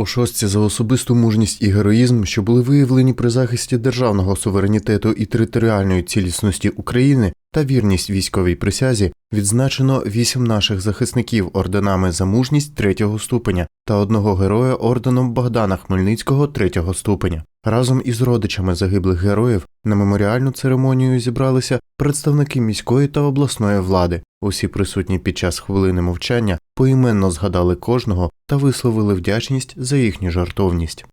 У шостці за особисту мужність і героїзм, що були виявлені при захисті державного суверенітету і територіальної цілісності України та вірність військовій присязі, відзначено вісім наших захисників орденами за мужність третього ступеня та одного героя орденом Богдана Хмельницького третього ступеня. Разом із родичами загиблих героїв на меморіальну церемонію зібралися представники міської та обласної влади. Усі присутні під час хвилини мовчання поіменно згадали кожного та висловили вдячність за їхню жартовність.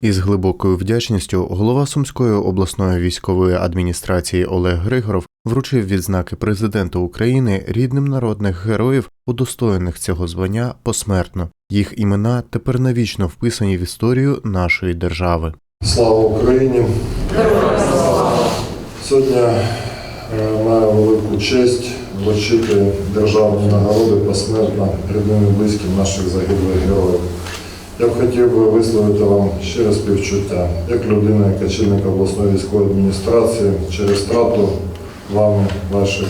Із глибокою вдячністю голова Сумської обласної військової адміністрації Олег Григоров вручив відзнаки президента України рідним народних героїв, удостоєних цього звання посмертно. Їх імена тепер навічно вписані в історію нашої держави. Слава Україні! Сьогодні е, маю велику честь вручити державні нагороди посмертно рідним і близьким наших загиблих героїв. Я б хотів би висловити вам щире співчуття, як людина, як очільник обласної військової адміністрації через втрату вами ваших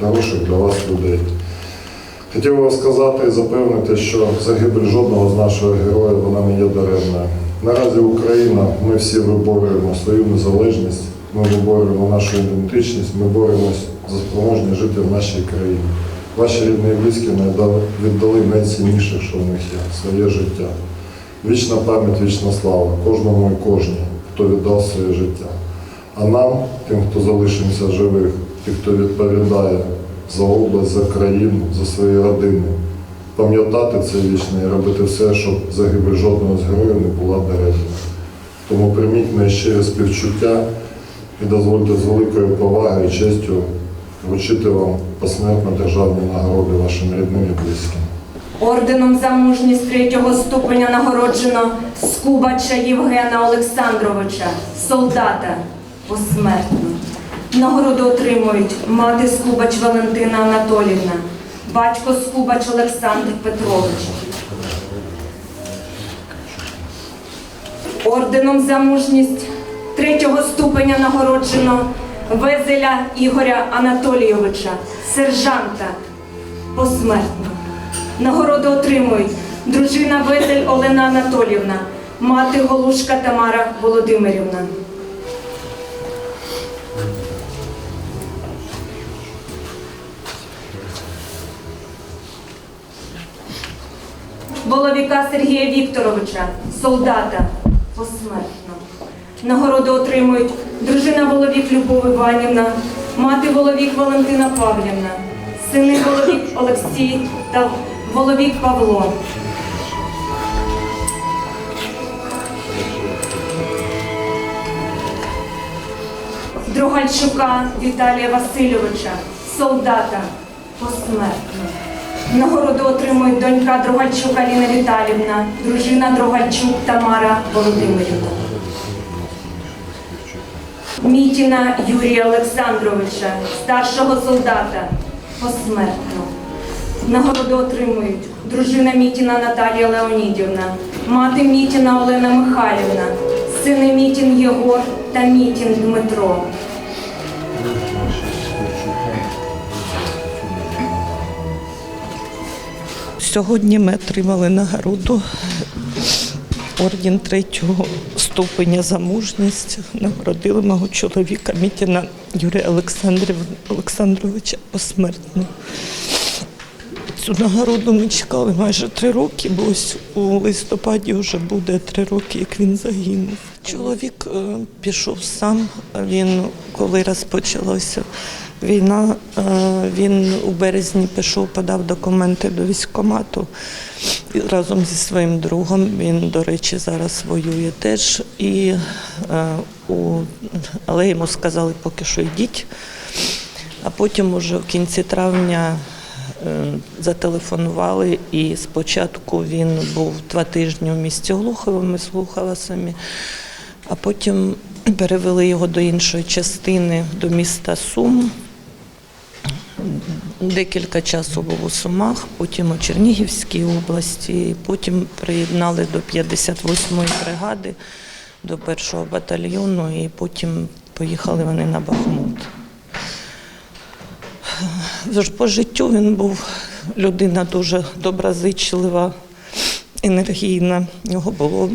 найдорожчих для вас людей. Хотів би вам сказати і запевнити, що загибель жодного з наших героїв вона не є даремною. Наразі Україна, ми всі виборюємо свою незалежність, ми виборюємо нашу ідентичність, ми боремось за спроможність жити в нашій країні. Ваші рідні і близькі віддали найцінніше, що в них є своє життя. Вічна пам'ять, вічна слава кожному і кожній, хто віддав своє життя. А нам, тим, хто залишився живих, тим, хто відповідає за область, за країну, за свої родини, пам'ятати це вічне і робити все, щоб загибель жодного з героїв не була даремна. Тому прийміть моє щире співчуття і дозвольте з великою повагою і честю вручити вам посмертно державні нагороди вашим рідним і близьким. Орденом за мужність третього ступеня нагороджено Скубача Євгена Олександровича, солдата посмертно. Нагороду отримують мати Скубач Валентина Анатолівна, батько Скубач Олександр Петрович. Орденом за мужність третього ступеня нагороджено Везеля Ігоря Анатолійовича, сержанта посмертно. Нагороду отримують дружина Везель Олена Анатолівна, мати Голушка Тамара Володимирівна. Воловіка Сергія Вікторовича, солдата, посмертно. Нагороду отримують дружина Воловік Любов Іванівна, мати Воловік Валентина Павлівна, сини Воловік Олексій та Воловік Павло. Другальчука Віталія Васильовича, солдата, посмертно. Нагороду отримують донька Другальчука Ліна Віталівна, дружина Другальчук Тамара Володимирівна. Мітіна Юрія Олександровича, старшого солдата, посмертно. Нагороду отримують дружина Мітіна Наталія Леонідівна, мати Мітіна Олена Михайлівна, сини Мітін Єгор та Мітін Дмитро. Сьогодні ми отримали нагороду орден третього ступеня за мужність. Нагородили мого чоловіка Мітіна Юрія Олександровича посмертно. Цю нагороду ми чекали майже три роки, бо ось у листопаді вже буде три роки, як він загинув. Чоловік е, пішов сам. Він, коли розпочалася війна, е, він у березні пішов, подав документи до військкомату разом зі своїм другом. Він, до речі, зараз воює теж. І, е, у, але йому сказали, поки що йдіть. А потім, уже в кінці травня, зателефонували, і спочатку він був два тижні в місті Глухово, ми з самі, а потім перевели його до іншої частини, до міста Сум. Декілька часу був у Сумах, потім у Чернігівській області, потім приєднали до 58-ї бригади, до першого батальйону, і потім поїхали вони на Бахмут. По життю він був людина дуже доброзичлива, енергійна. У нього було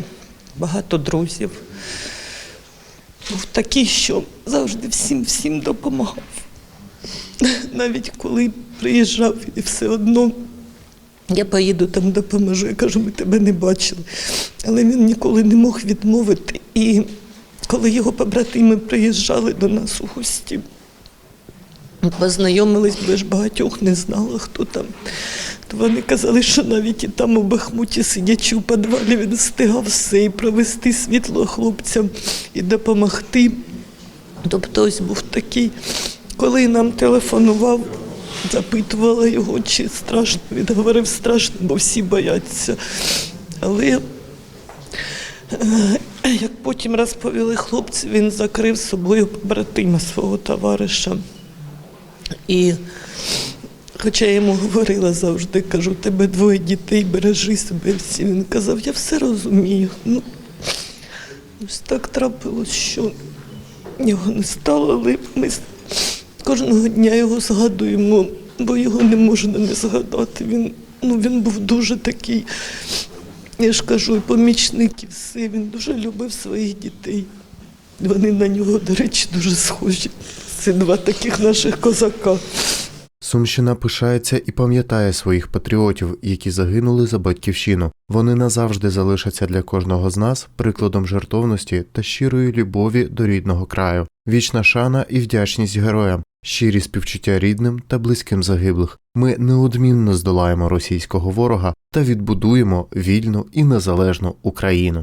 багато друзів. Був такий, що завжди всім всім допомагав. Навіть коли приїжджав і все одно я поїду там допоможу. Я кажу, ми тебе не бачили. Але він ніколи не мог відмовити. І коли його побратими приїжджали до нас у гості, познайомились, бо ж багатьох не знала, хто там. То вони казали, що навіть і там у Бахмуті, сидячи у підвалі, він встигав все і провести світло хлопцям і допомогти. Тобто ось був такий, коли нам телефонував, запитувала його, чи страшно. Він говорив страшно, бо всі бояться. Але е, як потім розповіли хлопці, він закрив собою побратима свого товариша. І хоча я йому говорила завжди, кажу, «У тебе двоє дітей, бережи себе всі. Він казав, я все розумію. Ну, ось так трапилось, що його не стало, але ми кожного дня його згадуємо, бо його не можна не згадати. Він, ну, він був дуже такий, я ж кажу, і помічник, і все. Він дуже любив своїх дітей. Вони на нього, до речі, дуже схожі. Це два таких наших козака. Сумщина пишається і пам'ятає своїх патріотів, які загинули за батьківщину. Вони назавжди залишаться для кожного з нас прикладом жертовності та щирої любові до рідного краю. Вічна шана і вдячність героям, щирі співчуття рідним та близьким загиблих. Ми неодмінно здолаємо російського ворога та відбудуємо вільну і незалежну Україну.